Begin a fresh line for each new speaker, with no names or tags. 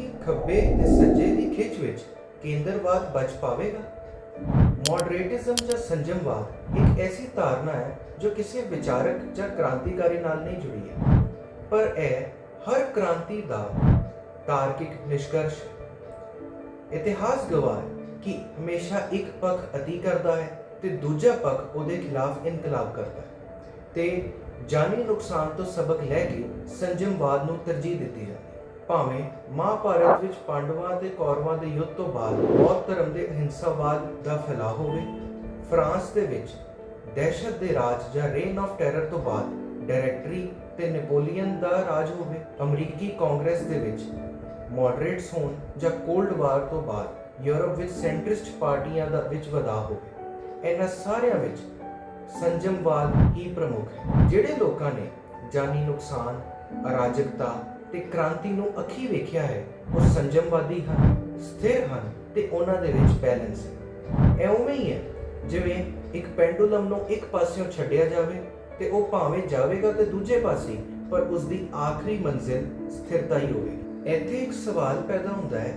ਕਿ ਖੱਬੇ ਤੇ ਸੱਜੇ ਦੀ ਖਿੱਚ ਵਿੱਚ ਕੇਂਦਰਵਾਦ ਬਚ ਪਾਵੇਗਾ? ਮੋਡਰੇਟਿਜ਼ਮ ਜਾਂ ਸੰਜਮਵਾਦ ਇੱਕ ਐਸੀ ਧਾਰਨਾ ਹੈ ਜੋ ਕਿਸੇ ਵਿਚਾਰਕ ਜਾਂ ਕ੍ਰਾਂਤੀਕਾਰੀ ਨਾਲ ਨਹੀਂ ਜੁੜੀ ਹੈ। ਪਰ ਇਹ ਹਰ ਕ੍ਰਾਂਤੀ ਦਾ ਤਾਰਕਿਕ ਨਿਸ਼ਕਰਸ਼ ਇਤਿਹਾਸ ਗਵਾਹ ਹੈ ਕਿ ਹਮੇਸ਼ਾ ਇੱਕ ਪੱਖ ਅਤੀ ਕਰਦਾ ਹੈ ਤੇ ਦੂਜਾ ਪੱਖ ਉਹਦੇ ਖਿਲਾਫ ਇਨਕਲਾਬ ਕਰਦਾ ਹੈ। ਤੇ ਜਾਨੀ ਨੁਕਸਾਨ ਤੋਂ ਸਬਕ ਲੈ ਕੇ ਸੰਜਮਵਾਦ ਨੂੰ ਤਰਜੀਹ ਦਿੱਤੀ ਜਾਂਦੀ ਹੈ। ਭਾਵੇਂ ਮਹਾਭਾਰਤ ਵਿੱਚ ਪਾਂਡਵਾਂ ਤੇ ਕੌਰਵਾਂ ਦੇ ਯੁੱਧ ਤੋਂ ਬਾਅਦ ਬੌਧ ਧਰਮ ਦੇ ਅਹਿੰਸਾਵਾਦ ਦਾ ਫੈਲਾਅ ਹੋਵੇ, ਫਰਾਂਸ ਦੇ ਵਿੱਚ ਦਹਿਸ਼ਤ ਦੇ ਰਾਜ ਜਾਂ ਰੇਨ ਆਫ ਟੈਰਰ ਤੋਂ ਬਾਅਦ ਡਾਇਰੈਕਟਰੀ ਤੇ ਨੈਪੋਲੀਅਨ ਦਾ ਰਾਜ ਹੋਵੇ, ਅਮਰੀਕੀ ਕਾਂਗਰਸ ਦੇ ਵਿੱਚ ਮੋਡਰੇਟਸ ਹੋਣ ਜਾਂ ਕੋਲਡ ਵਾਰ ਤੋਂ ਬਾਅਦ ਯੂਰਪ ਵਿੱਚ ਸੈਂਟਰਿਸਟ ਪਾਰਟੀਆਂ ਦਾ ਵਿੱਚ ਵਧਾ ਹੋਵੇ, ਇਹਨਾਂ ਸਾਰਿਆਂ ਵਿੱਚ ਸੰਜਮਵਾਦ ਹੀ ਪ੍ਰਮੁੱਖ ਹੈ, ਜਿਹੜੇ ਲੋਕਾਂ ਨੇ ਜਾਨੀ ਨੁਕਸਾਨ, ਅਰਾਜਕਤਾ ਤੇ ਕ੍ਰਾਂਤੀ ਨੂੰ ਅੱਖੀ ਵੇਖਿਆ ਹੈ, ਉਹ ਸੰਜਮਵਾਦੀ ਹਨ, ਸਥਿਰ ਹਨ ਤੇ ਉਹਨਾਂ ਦੇ ਵਿੱਚ ਬੈਲੈਂਸ ਹੈ। ਇਹ ਹੀ ਹੈ, ਜਿਵੇਂ ਇੱਕ ਪੈਂਡੂਲਮ ਨੂੰ ਇੱਕ ਪਾਸਿਓਂ ਛੱਡਿਆ ਜਾਵੇ ਤੇ ਉਹ ਭਾਵੇਂ ਜਾਵੇਗਾ ਤੇ ਦੂਜੇ ਪਾਸੇ, ਪਰ ਉਸ ਦੀ ਆਖਰੀ ਮੰਜ਼ਿਲ ਸਥਿਰਤਾ ਹੀ ਹੋਵੇਗੀ। ਇੱਥੇ ਇੱਕ ਸਵਾਲ ਪੈਦਾ ਹੁੰਦਾ ਹੈ